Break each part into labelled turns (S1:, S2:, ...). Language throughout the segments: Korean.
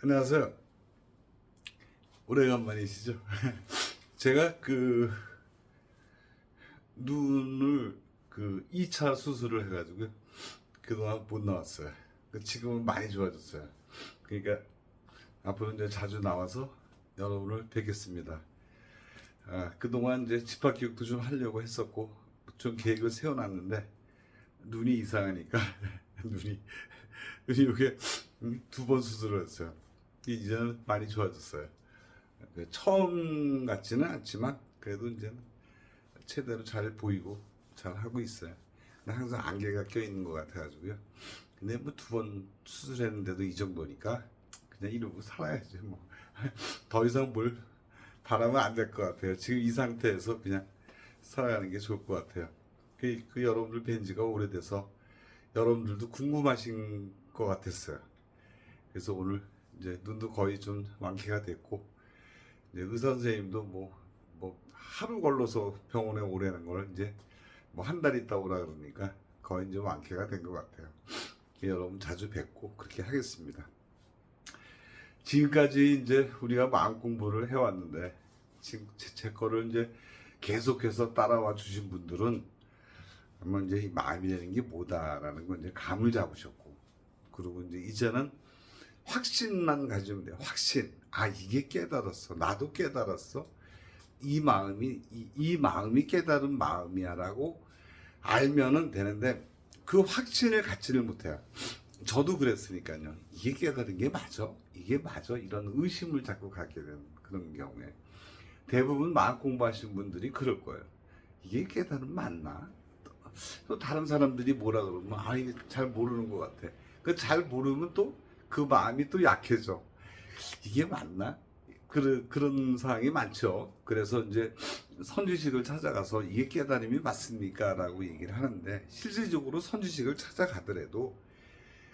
S1: 안녕하세요. 오래간만이시죠? 제가 그 눈을 그 2차 수술을 해가지고 그동안 못 나왔어요. 그 지금은 많이 좋아졌어요. 그러니까 앞으로 이제 자주 나와서 여러분을 뵙겠습니다. 아, 그동안 이제 집합 교육도 좀 하려고 했었고 좀 계획을 세워놨는데 눈이 이상하니까 눈이 눈이 이게 두 번 수술을 했어요. 이제는 많이 좋아졌어요. 그 처음 같지는 않지만 그래도 이제는 최대로 잘 보이고 잘 하고 있어요. 근데 항상 안개가 껴 있는 것 같아가지고요. 근데 뭐 두 번 수술했는데도 이 정도니까 그냥 이러고 살아야지 뭐. 더 이상 뭘 바라면 안 될 것 같아요. 지금 이 상태에서 그냥 살아가는 게 좋을 것 같아요. 그, 그 여러분들 뵌 지가 오래돼서 여러분들도 궁금하신 것 같았어요. 그래서 오늘 이제 눈도 거의 좀 완쾌가 됐고 이제 의사 선생님도 뭐, 뭐 하루 걸러서 병원에 오라는 걸 이제 뭐 한 달 있다 오라 그러니까 거의 이제 완쾌가 된 것 같아요. 여러분 자주 뵙고 그렇게 하겠습니다. 지금까지 이제 우리가 마음 공부를 해왔는데 지금 제, 제 거를 이제 계속해서 따라와 주신 분들은 아마 이제 이 마음이라는 게 뭐다라는 걸 이제 감을 잡으셨고 그리고 이제 이제는 확신만 가지면 돼요. 확신. 아 이게 깨달았어. 나도 깨달았어. 이 마음이 이, 이 마음이 깨달은 마음이야 라고 알면은 되는데 그 확신을 갖지를 못해요. 저도 그랬으니까요. 이게 깨달은 게 맞아? 이게 맞아? 이런 의심을 자꾸 갖게 되는 그런 경우에 대부분 마음 공부하신 분들이 그럴 거예요. 이게 깨달음 맞나? 또 다른 사람들이 뭐라 그러면 아 이게 잘 모르는 것 같아. 그 잘 모르면 또 그 마음이 또 약해져. 이게 맞나? 그런 그런 상황이 많죠. 그래서 이제 선지식을 찾아가서 이게 깨달음이 맞습니까?라고 얘기를 하는데 실질적으로 선지식을 찾아가더라도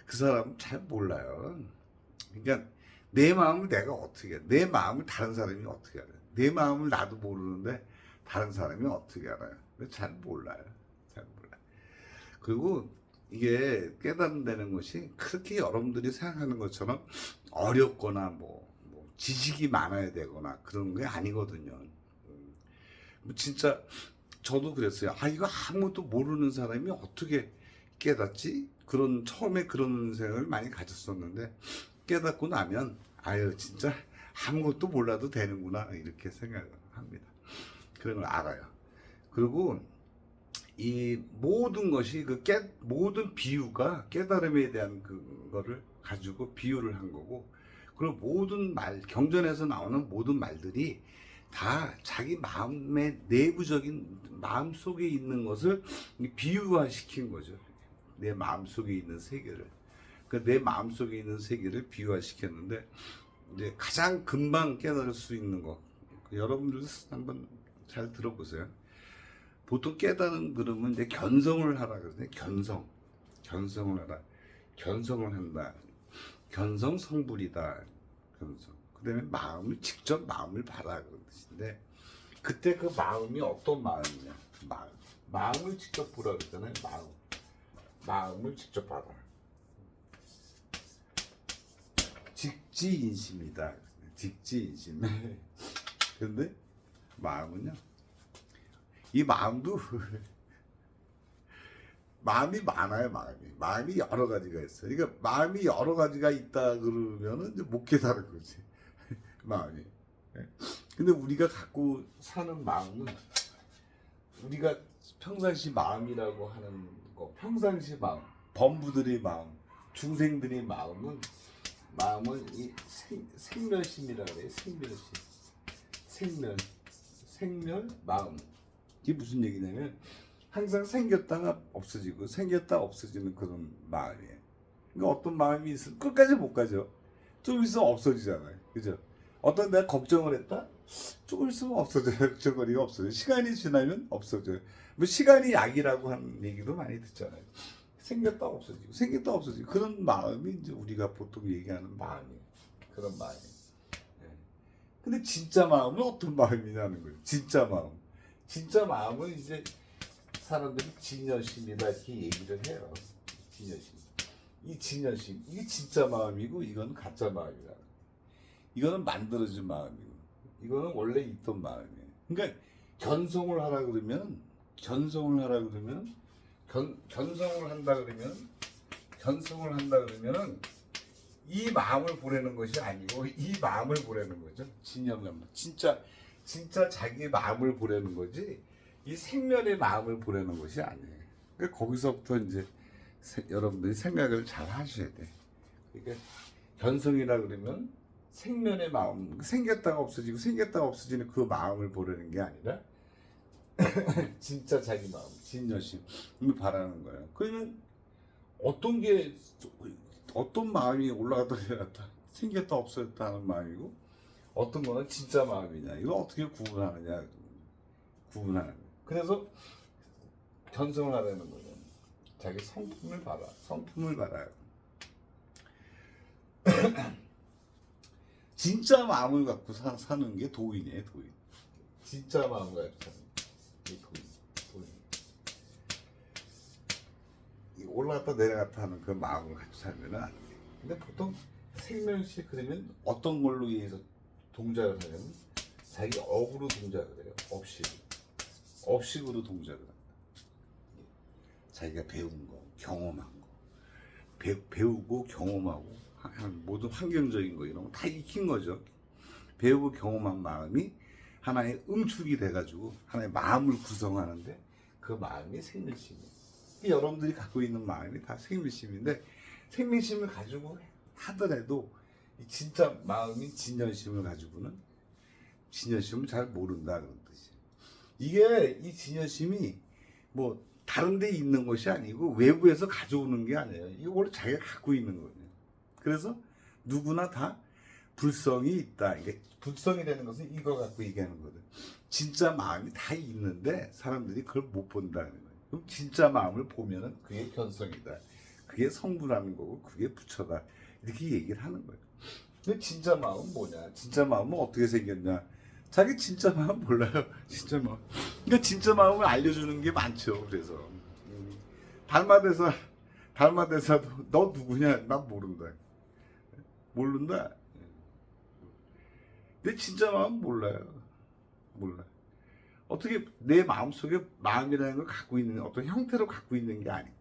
S1: 그 사람은 잘 몰라요. 그러니까 내 마음을 내가 어떻게 해? 내 마음을 다른 사람이 어떻게 알아요? 내 마음을 나도 모르는데 다른 사람이 어떻게 알아요? 잘 몰라요. 잘 몰라요. 그리고 이게 깨닫는다는 것이 그렇게 여러분들이 생각하는 것처럼 어렵거나 뭐, 뭐 지식이 많아야 되거나 그런 게 아니거든요. 음. 뭐 진짜 저도 그랬어요. 아 이거 아무것도 모르는 사람이 어떻게 깨닫지? 그런 처음에 그런 생각을 많이 가졌었는데 깨닫고 나면 아유 진짜 아무것도 몰라도 되는구나 이렇게 생각을 합니다. 그런 걸 알아요. 그리고 이 모든 것이 그 깨, 모든 비유가 깨달음에 대한 그거를 가지고 비유를 한 거고 그리고 모든 말 경전에서 나오는 모든 말들이 다 자기 마음의 내부적인 마음 속에 있는 것을 비유화 시킨 거죠. 내 마음 속에 있는 세계를 그 내 마음 속에 있는 세계를 비유화 시켰는데 이제 가장 금방 깨달을 수 있는 거그 여러분들도 한번 잘 들어보세요. 보통 깨달은 그러면 이제 견성을 하라 그러는데 견성, 견성을 하라, 견성을 한다, 견성 성불이다, 견성. 그다음에 마음을 직접 마음을 봐라 그런 뜻인데 그때 그 마음이 어떤 마음이냐, 마음, 마음을 직접 보라 그러잖아요, 마음, 마음을 직접 봐라. 직지인심이다. 직지인심. 근데 마음은요. 이 마음도 마음이 많아요, 마음이. 마음이 여러 가지가 있어요. 그러니까 마음이 여러 가지가 있다 그러면은 이제 못 깨달은 거지. 마음이. 예. 근데 우리가 갖고 사는 마음은 우리가 평상시 마음이라고 하는 거, 평상시 마음, 범부들의 마음, 중생들의 마음은 마음은 이 생, 생멸심이라 그래요. 생멸심. 생멸. 생멸 마음. 이게 무슨 얘기냐면 항상 생겼다가 없어지고 생겼다 없어지는 그런 마음이에요. 그러니까 어떤 마음이 있으면 끝까지 못 가죠. 좀 있으면 없어지잖아요. 그죠? 어떤 내가 걱정을 했다? 조금 있으면 없어져요. 걱정거리가 없어져요. 시간이 지나면 없어져요. 뭐 시간이 약이라고 하는 얘기도 많이 듣잖아요. 생겼다 없어지고 생겼다 없어지고 그런 마음이 이제 우리가 보통 얘기하는 마음이에요. 그런 마음. 예. 근데 진짜 마음은 어떤 마음이냐는 거예요. 진짜 마음. 진짜 마음은 이제 사람들이 진여심이다 이렇게 얘기를 해요. 진여심. 이 진여심 이게 진짜 마음이고 이건 가짜 마음이라. 이거는 만들어진 마음이고 이거는 원래 있던 마음이에요. 그러니까 견성을 하라 그러면 견성을 하라 그러면 견 견성을 한다 그러면 견성을 한다 그러면은 이 마음을 보내는 것이 아니고 이 마음을 보내는 거죠. 진영감 진짜 진짜 자기 마음을 보내는 거지 이 생면의 마음을 보내는 것이 아니에요. 그러니까 거기서부터 이제 세- 여러분들이 생각을 잘 하셔야 돼. 그러니까 견성이라 그러면 생면의 마음 생겼다가 없어지고 생겼다가 없어지는 그 마음을 보내는 게 아니라 진짜 자기 마음 진여심을 바라는 거예요. 그러면 어떤 게 어떤 마음이 올라갔다 내려갔다 생겼다 없어졌다 하는 마음이고 어떤 거는 진짜 마음이냐 이걸 어떻게 구분하느냐 구분하는 거예요. 그래서 견성을 하라는 거죠. 자기 성품을 봐라. 성품을 봐라요. 진짜 마음을 갖고 사, 사는 게 도인이에요, 도인. 진짜 마음을 갖고 사는 게 도인. 도인. 이 올라갔다 내려갔다 하는 그 마음을 갖고 살면 안 돼. 근데 보통 생명식 그러면 어떤 걸로 인해서 동작을 하냐면 자기 업으로 동작을 해요. 업식으로. 업식으로 동작을 한다. 자기가 배운 거, 경험한 거, 배, 배우고 경험하고 한 모든 환경적인 거 이런 거 다 익힌 거죠. 배우고 경험한 마음이 하나의 응축이 돼가지고 하나의 마음을 구성하는데 그 마음이 생명심이에요. 이 여러분들이 갖고 있는 마음이 다 생명심인데 생명심을 가지고 하더라도 이 진짜 마음인 진연심을 가지고는 진연심을 잘 모른다 그런 뜻이에요. 이게 이 진여심이 뭐 다른 데 있는 것이 아니고 외부에서 가져오는 게 아니에요. 이거 원래 자기가 갖고 있는 거예요. 그래서 누구나 다 불성이 있다. 이게 불성이라는 것은 이거 갖고 얘기하는 거든. 진짜 마음이 다 있는데 사람들이 그걸 못 본다는 거예요. 그럼 진짜 마음을 보면은 그게 견성이다. 그게 성부라는 거고 그게 부처다. 이렇게 얘기를 하는 거예요. 근데 진짜 마음은 뭐냐? 진짜 마음은 어떻게 생겼냐? 자기 진짜 마음 몰라요. 진짜 마음. 그러니까 진짜 마음을 알려주는 게 많죠. 그래서 음, 달마대사 달마대사도 너 누구냐? 난 모른다. 모른다. 내 진짜 마음 몰라요. 몰라. 어떻게 내 마음 속에 마음이라는 걸 갖고 있는 어떤 형태로 갖고 있는 게 아니고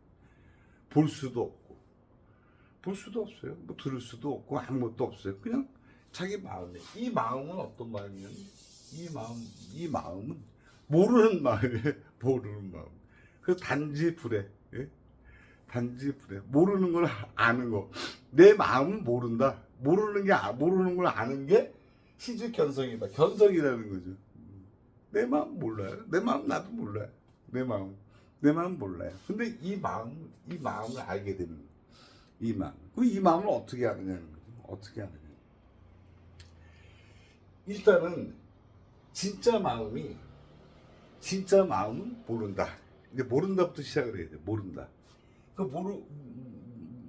S1: 볼 수도 볼 수도 없어요. 뭐 들을 수도 없고 아무것도 없어요. 그냥 자기 마음에 이 마음은 어떤 마음이냐면 이 마음 이 마음은 모르는 마음이에요. 모르는 마음. 그 단지 불에 예? 단지 불에 모르는 걸 아는 거. 내 마음은 모른다. 모르는 게 아- 모르는 걸 아는 게 시즈 견성이다. 견성이라는 거죠. 내 마음 몰라요. 내 마음 나도 몰라요. 내 마음 내 마음 몰라요. 근데 이 마음 이 마음을 알게 되는 거예요. 이 마음. 그이 마음을 어떻게 아느냐는 거죠. 어떻게 아느냐. 일단은 진짜 마음이 진짜 마음은 모른다. 이제 모른다부터 시작을 해야 돼. 모른다. 그 모르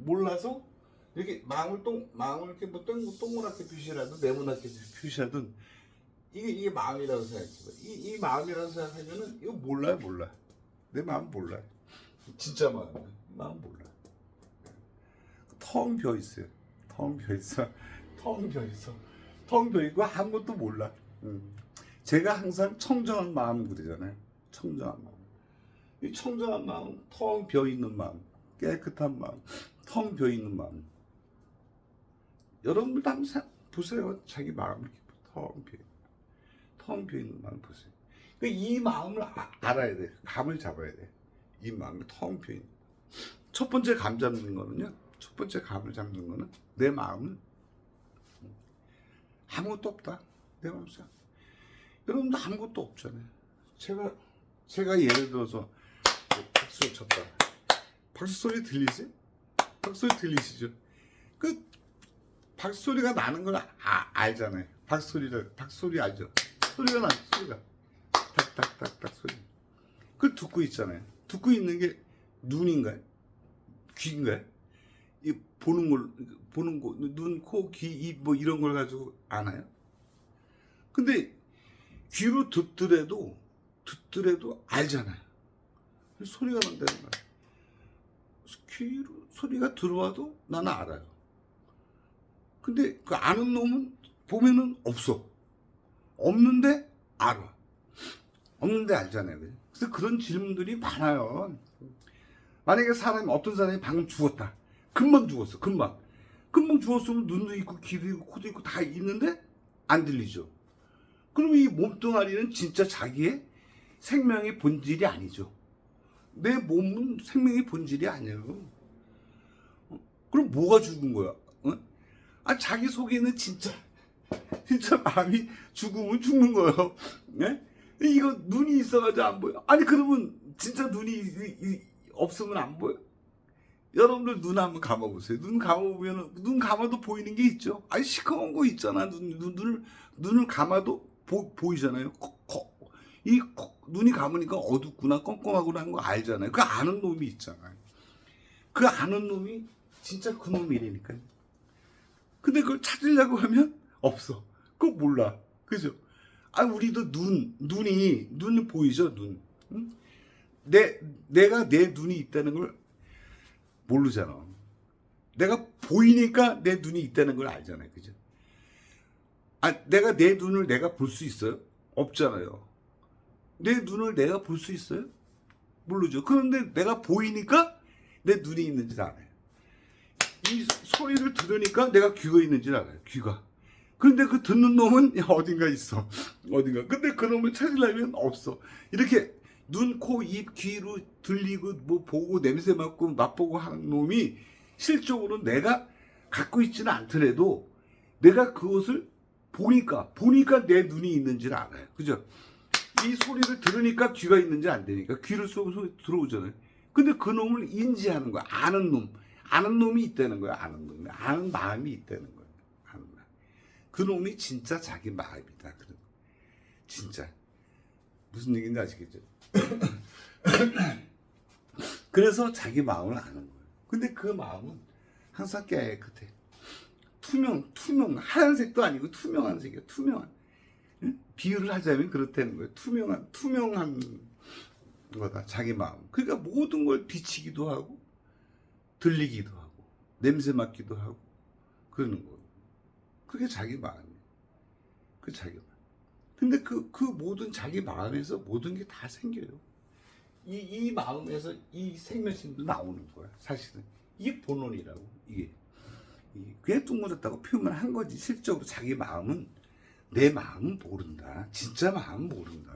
S1: 몰라서 이렇게 마음을 동 마음을 이렇게 뭐 동, 동그랗게 표시라든 네모나게 표시하든 이게 이게 마음이라고 생각해봐. 이, 이 마음이라고 생각하면은 이거 몰라요, 몰라. 내 마음 몰라. 진짜 마음, 마음 몰라. 텅 비어 있어요. 텅 비어 있어. 텅 비어 있어. 텅 비어 있고 아무것도 몰라. 음. 제가 항상 청정한 마음 그러잖아요. 청정한 마음. 이 청정한 마음, 텅 비어 있는 마음, 깨끗한 마음, 텅 비어 있는 마음. 여러분들도 한번 사- 보세요. 자기 마음 이렇게 텅 비어, 텅 비어 있는 마음 보세요. 그이 마음을 아- 알아야 돼. 감을 잡아야 돼. 이 마음이 텅 비어 있는. 첫 번째 감 잡는 거는요. 첫 번째 감을 잡는 거는 내 마음은 아무것도 없다. 내 마음속. 여러분도 아무것도 없잖아요. 제가 제가 예를 들어서 박수를 쳤다. 박수 소리 들리지? 박수 소리 들리시죠? 그 박수 소리가 나는 걸 아, 알잖아요. 박수 소리를 박수 소리 알죠? 소리가 나 소리가 탁탁탁탁 소리. 그걸 듣고 있잖아요. 듣고 있는 게 눈인가요? 귀인가요? 이 보는 걸 보는 거, 눈, 코, 귀, 입 뭐 이런 걸 가지고 아나요? 근데 귀로 듣더라도 듣더라도 알잖아요. 소리가 난다는 거야. 귀로 소리가 들어와도 나는 알아요. 근데 그 아는 놈은 보면은 없어. 없는데 알아. 없는데 알잖아요. 그래서 그런 질문들이 많아요. 만약에 사람이 어떤 사람이 방금 죽었다. 금방 죽었어. 금방. 금방 죽었으면 눈도 있고 귀도 있고 코도 있고 다 있는데 안 들리죠. 그러면 이 몸뚱아리는 진짜 자기의 생명의 본질이 아니죠. 내 몸은 생명의 본질이 아니에요. 어? 그럼 뭐가 죽은 거야? 어? 아 자기 속에 있는 진짜 진짜 마음이 죽으면 죽는 거예요. 네? 이거 눈이 있어가지고 안 보여. 아니 그러면 진짜 눈이 없으면 안 보여? 여러분들 눈 한번 감아보세요. 눈 감아보면 눈 감아도 보이는 게 있죠. 아니 시커먼 거 있잖아. 눈, 눈 눈을 눈을 감아도 보, 보이잖아요. 거- 거- 이 거- 눈이 감으니까 어둡구나 껌껌하구나 하는 거 알잖아요. 그 아는 놈이 있잖아요. 그 아는 놈이 진짜 그 놈이라니까요. 근데 그걸 찾으려고 하면 없어. 그거 몰라. 그죠? 아, 우리도 눈, 눈이, 눈 보이죠? 눈. 응? 내, 내가 내 눈이 있다는 걸 모르잖아. 내가 보이니까 내 눈이 있다는 걸 알잖아요. 그죠? 아, 내가 내 눈을 내가 볼 수 있어요? 없잖아요. 내 눈을 내가 볼 수 있어요? 모르죠. 그런데 내가 보이니까 내 눈이 있는지 알아요. 이 소리를 들으니까 내가 귀가 있는지 알아요. 귀가. 그런데 그 듣는 놈은 어딘가 있어. 어딘가. 근데 그 놈을 찾으려면 없어. 이렇게 눈, 코, 입, 귀로 들리고 뭐 보고 냄새 맡고 맛보고 하는 놈이 실적으로 내가 갖고 있지는 않더라도 내가 그것을 보니까 보니까 내 눈이 있는지를 알아요. 그죠? 이 소리를 들으니까 귀가 있는지 안 되니까 귀를 쏘고 소리 들어오잖아요. 근데 그 놈을 인지하는 거야. 아는 놈. 아는 놈이 있다는 거야. 아는 놈. 아는 마음이 있다는 거야. 아는 마음. 그 놈이 진짜 자기 마음이다. 그런 진짜 무슨 얘기인지 아시겠죠? 그래서 자기 마음을 아는 거예요. 근데 그 마음은 항상 깨끗해. 투명, 투명, 하얀색도 아니고 투명한 색이야. 투명한. 응? 비유를 하자면 그렇다는 거예요. 투명한, 투명한 거다. 자기 마음. 그러니까 모든 걸 비치기도 하고, 들리기도 하고, 냄새 맡기도 하고, 그러는 거예요. 그게 자기 마음이에요. 그 자기 마음. 근데 그, 그 모든 자기 마음에서 모든 게 다 생겨요. 이, 이 마음에서 이 생명심도 나오는 거야. 사실은. 이게 본원이라고. 이게. 이 그냥 뚱그렸다고 표현을 한 거지. 실적으로 자기 마음은 내 마음은 모른다. 진짜 마음은 모른다.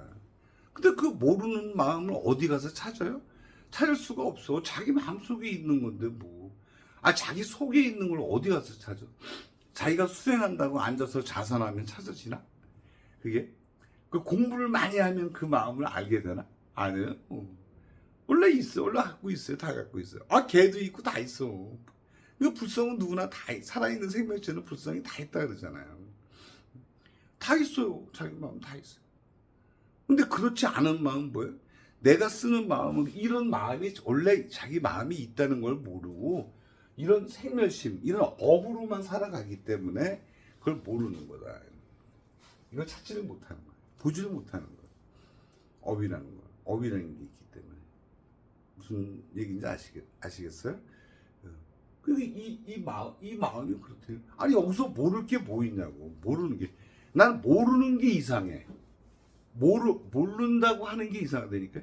S1: 근데 그 모르는 마음을 어디 가서 찾아요? 찾을 수가 없어. 자기 마음 속에 있는 건데 뭐. 아 자기 속에 있는 걸 어디 가서 찾아? 자기가 수행한다고 앉아서 자선하면 찾아지나? 그게? 그 공부를 많이 하면 그 마음을 알게 되나? 아니에요. 어. 원래 있어. 원래 갖고 있어요. 다 갖고 있어요. 아 개도 있고 다 있어. 그 불성은 누구나 다 있- 살아있는 생명체는 불성이 다 있다 그러잖아요. 다 있어요. 자기 마음 다 있어요. 근데 그렇지 않은 마음은 뭐예요? 내가 쓰는 마음은 이런 마음이 원래 자기 마음이 있다는 걸 모르고 이런 생멸심, 이런 업으로만 살아가기 때문에 그걸 모르는 거다. 이걸 찾지를 못하는 거야. 보지를 못하는 거야. 업이라는 거. 업이라는 게 있기 때문에. 무슨 얘기인지 아시겠, 아시겠어요? 근데 이, 이 마음, 이 마음이 그렇대요. 아니, 여기서 모를 게 뭐 있냐고. 모르는 게. 난 모르는 게 이상해. 모르, 모른다고 하는 게 이상하다니까.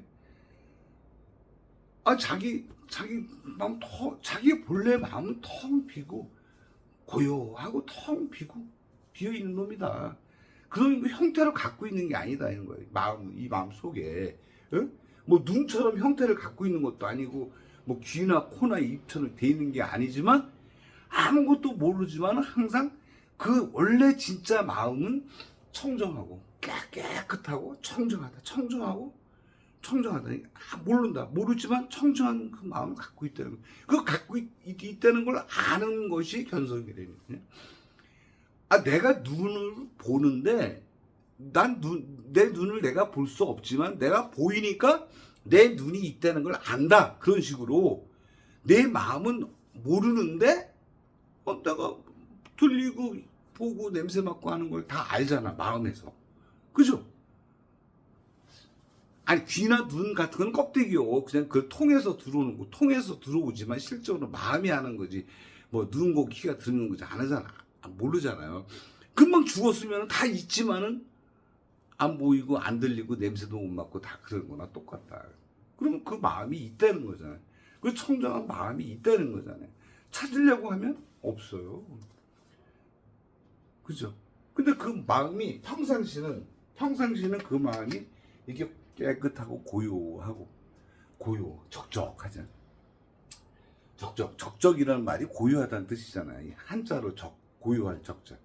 S1: 아, 자기, 자기 마음 텅, 자기 본래 마음은 텅 비고, 고요하고 텅 비고, 비어 있는 놈이다. 그런 그 형태로 갖고 있는 게 아니다, 이런 거예요. 마음, 이 마음 속에. 어? 뭐 눈처럼 형태를 갖고 있는 것도 아니고, 뭐 귀나 코나 입처럼 돼 있는 게 아니지만, 아무것도 모르지만 항상 그 원래 진짜 마음은 청정하고, 깨, 깨끗하고, 청정하다, 청정하고, 청정하다. 아, 모른다. 모르지만 청정한 그 마음을 갖고 있다는 거. 그거 갖고 있, 있다는 걸 아는 것이 견성이래요. 아, 내가 눈을 보는데, 난 눈, 내 눈을 내가 볼 수 없지만, 내가 보이니까 내 눈이 있다는 걸 안다. 그런 식으로. 내 마음은 모르는데, 어, 내가 들리고, 보고, 냄새 맡고 하는 걸 다 알잖아. 마음에서. 그죠? 아니 귀나 눈 같은 건 껍데기요. 그냥 그 통해서 들어오는 거, 통해서 들어오지만 실제로 마음이 하는 거지. 뭐 눈 고 귀가 들는 거지 안 하잖아. 아, 모르잖아요. 금방 죽었으면 다 있지만은 안 보이고 안 들리고 냄새도 못 맡고 다 그런 거나 똑같다. 그러면 그 마음이 있다는 거잖아요. 그 청정한 마음이 있다는 거잖아요. 찾으려고 하면 없어요. 그죠? 근데 그 마음이 평상시는 평상시는 그 마음이 이게 깨끗하고 고요하고 고요 적적하잖아. 적적 적적이라는 말이 고요하다는 뜻이잖아요. 이 한자로 적 고요할 적적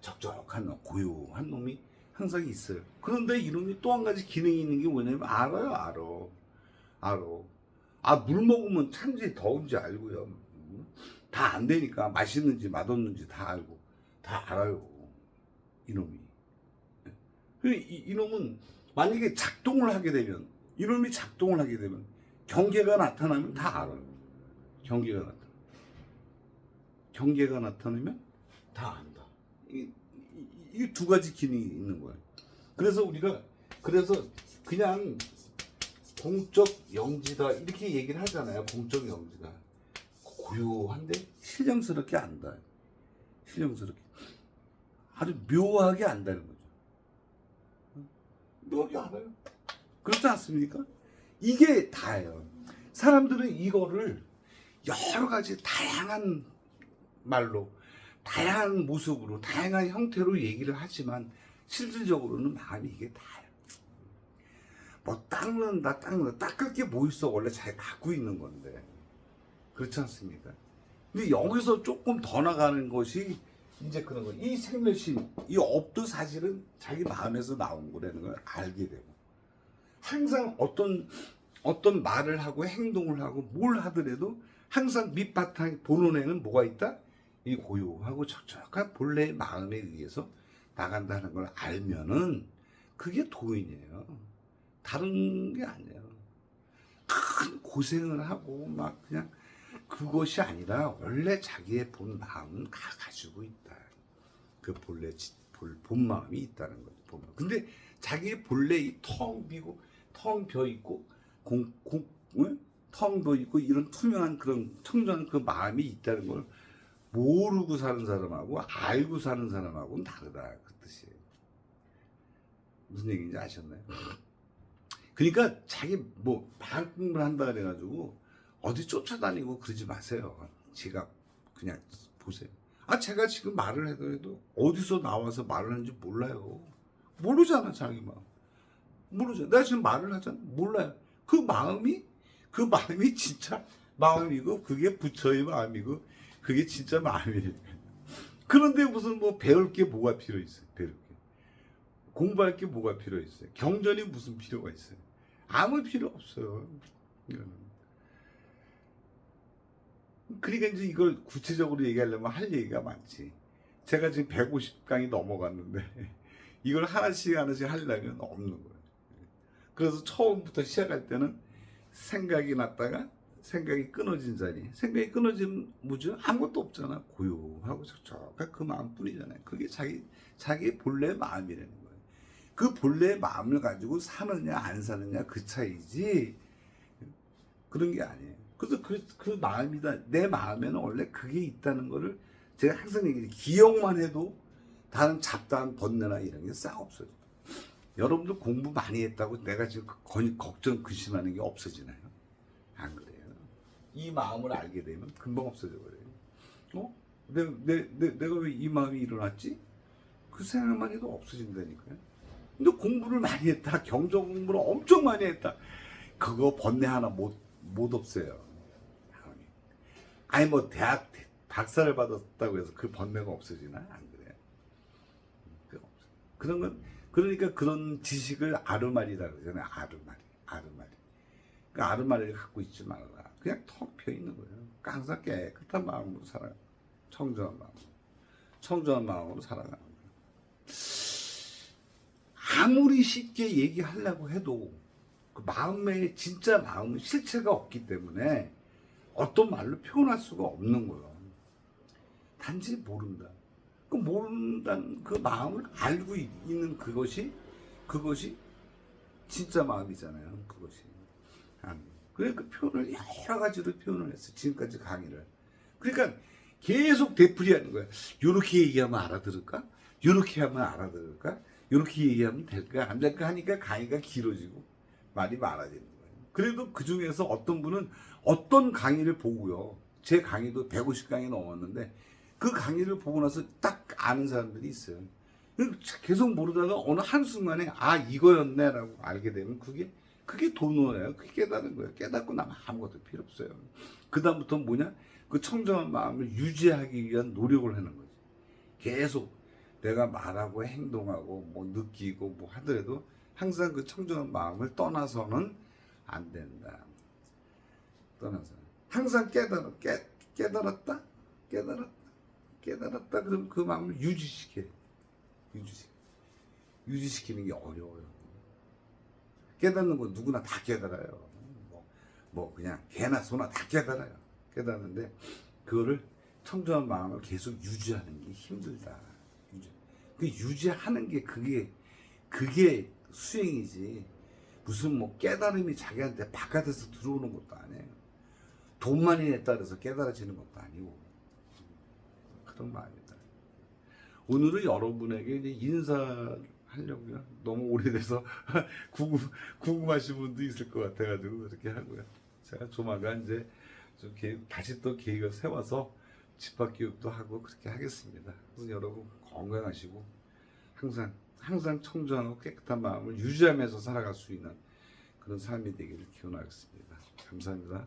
S1: 적적한 놈, 고요한 놈이 항상 있어요. 그런데 이놈이 또 한 가지 기능이 있는 게 뭐냐면 알아요, 알아, 알아. 아 물 먹으면 찬지 더운지 알고요. 다 안 되니까 맛있는지 맛없는지 다 알고 다 알아요. 이놈이. 그 이, 이놈은 만약에 작동을 하게 되면 이놈이 작동을 하게 되면 경계가 나타나면 다 알아요. 경계가 나타나. 경계가 나타나면 다 안다. 이두 가지 기능이 있는 거예요. 그래서 우리가 그래서 그냥 공적 영지다 이렇게 얘기를 하잖아요. 공적 영지다. 고요한데 신령스럽게 안다. 신령스럽게. 아주 묘하게 안다는 거죠. 묘하게 알아요. 그렇지 않습니까? 이게 다예요. 사람들은 이거를 여러 가지 다양한 말로, 다양한 모습으로, 다양한 형태로 얘기를 하지만 실질적으로는 마음이 이게 다예요. 뭐 닦는다, 닦는다, 닦을 게 뭐 있어? 원래 잘 갖고 있는 건데. 그렇지 않습니까? 근데 여기서 조금 더 나가는 것이 이제 그런 거. 이 생멸신, 이 업도 사실은 자기 마음에서 나온 거라는 걸 알게 되고. 항상 어떤, 어떤 말을 하고 행동을 하고 뭘 하더라도 항상 밑바탕 본원에는 뭐가 있다? 이 고요하고 적적한 본래의 마음에 의해서 나간다는 걸 알면은 그게 도인이에요. 다른 게 아니에요. 큰 고생을 하고 막 그냥 그것이 아니라 원래 자기의 본 마음은 가 가지고 있다. 그 본래 지- 본, 본 마음이 있다는 거죠. 본 마음. 근데 자기의 본래 이텅 비고 텅 비어 있고 공공 텅 비어 있고 이런 투명한 그런 청정한 그 마음이 있다는 걸 모르고 사는 사람하고 알고 사는 사람하고는 다르다 그 뜻이에요. 무슨 얘기인지 아셨나요? 그러니까 자기 뭐 방금을 한다 그래가지고 어디 쫓아다니고 그러지 마세요. 제가 그냥 보세요. 아 제가 지금 말을 해도 어디서 나와서 말을 하는지 몰라요. 모르잖아 자기 마음. 모르죠. 내가 지금 말을 하잖아. 몰라요. 그 마음이 그 마음이 진짜 마음이고 그게 부처의 마음이고 그게 진짜 마음이에요. 그런데 무슨 뭐 배울 게 뭐가 필요 있어요? 배울 게. 공부할 게 뭐가 필요 있어요? 경전이 무슨 필요가 있어요? 아무 필요 없어요. 그러니까 이제 이걸 구체적으로 얘기하려면 할 얘기가 많지. 제가 지금 150강이 넘어갔는데 이걸 하나씩 하나씩 하려면 없는 거예요. 그래서 처음부터 시작할 때는 생각이 났다가 생각이 끊어진 자리. 생각이 끊어진 뭐죠? 아무것도 없잖아. 고요하고 적적한 그 마음뿐이잖아요. 그게 자기 자기 본래 마음이라는 거예요. 그 본래 마음을 가지고 사느냐 안 사느냐 그 차이지 그런 게 아니에요. 그래서 그, 그 마음이다. 내 마음에는 원래 그게 있다는 거를 제가 항상 얘기해요. 기억만 해도 다른 잡다한 번뇌나 이런 게 싹 없어져. 여러분들 공부 많이 했다고 내가 지금 거- 걱정 근심하는 게 없어지나요? 안 그래요. 이 마음을 알게 되면 금방 없어져 버려요. 어? 내, 내, 내, 내가 왜 이 마음이 일어났지? 그 생각만 해도 없어진다니까요. 근데 공부를 많이 했다. 경정 공부를 엄청 많이 했다. 그거 번뇌 하나 못, 못 없애요. 아니 뭐 대학 박사를 받았다고 해서 그 번뇌가 없어지나? 안 그래요. 그런 건 그러니까 그런 지식을 아르마리라 그러잖아요. 아르마리, 아르마리. 그 아르마리를 갖고 있지 말아라. 그냥 턱펴 있는 거예요. 항상 깨끗한 마음으로 살아요. 청정한 마음, 청정한 마음으로 살아가는 거예요. 아무리 쉽게 얘기하려고 해도 그 마음의 진짜 마음은 실체가 없기 때문에 어떤 말로 표현할 수가 없는 거예요. 단지 모른다. 그 모른다는 그 마음을 알고 있- 있는 그것이 그것이 진짜 마음이잖아요. 그것이. 아, 그러니까 그 표현을 여러 가지로 표현을 했어. 지금까지 강의를. 그러니까 계속 되풀이 하는 거야. 요렇게 얘기하면 알아들을까? 이렇게 하면 알아들을까? 이렇게 얘기하면 될까? 안 될까 하니까 강의가 길어지고 말이 많아지는 거예요. 그래도 그 중에서 어떤 분은 어떤 강의를 보고요. 제 강의도 150강이 넘었는데 그 강의를 보고 나서 딱 아는 사람들이 있어요. 계속 모르다가 어느 한순간에 아 이거였네라고 알게 되면 그게 그게 도노예요. 그게 깨달은 거예요. 깨닫고 나면 아무것도 필요 없어요. 그 다음부터 뭐냐? 그 청정한 마음을 유지하기 위한 노력을 하는 거지. 계속 내가 말하고 행동하고 뭐 느끼고 뭐 하더라도 항상 그 청정한 마음을 떠나서는 안 된다. 떠나서 항상 깨달아 깨, 깨달았다 깨달았다 깨달았다 그럼 그 마음을 유지시켜 유지시켜 유지시키는 게 어려워요. 깨닫는 건 누구나 다 깨달아요. 뭐, 뭐 그냥 개나 소나 다 깨달아요. 깨닫는데 그거를 청정한 마음을 계속 유지하는 게 힘들다. 유지. 그 유지하는 게 그게 그게 수행이지. 무슨 뭐 깨달음이 자기한테 바깥에서 들어오는 것도 아니에요. 돈만이에 따라서 깨달아지는 것도 아니고 그런 마음이다. 오늘은 여러분에게 이제 인사하려고요. 너무 오래돼서 궁금 궁금하신 분도 있을 것 같아가지고 그렇게 하고요. 제가 조만간 이제 좀 계획, 다시 또 계획을 세워서 집합 교육도 하고 그렇게 하겠습니다. 여러분 건강하시고 항상 항상 청정하고 깨끗한 마음을 유지하면서 살아갈 수 있는 그런 삶이 되기를 기원하겠습니다. 감사합니다.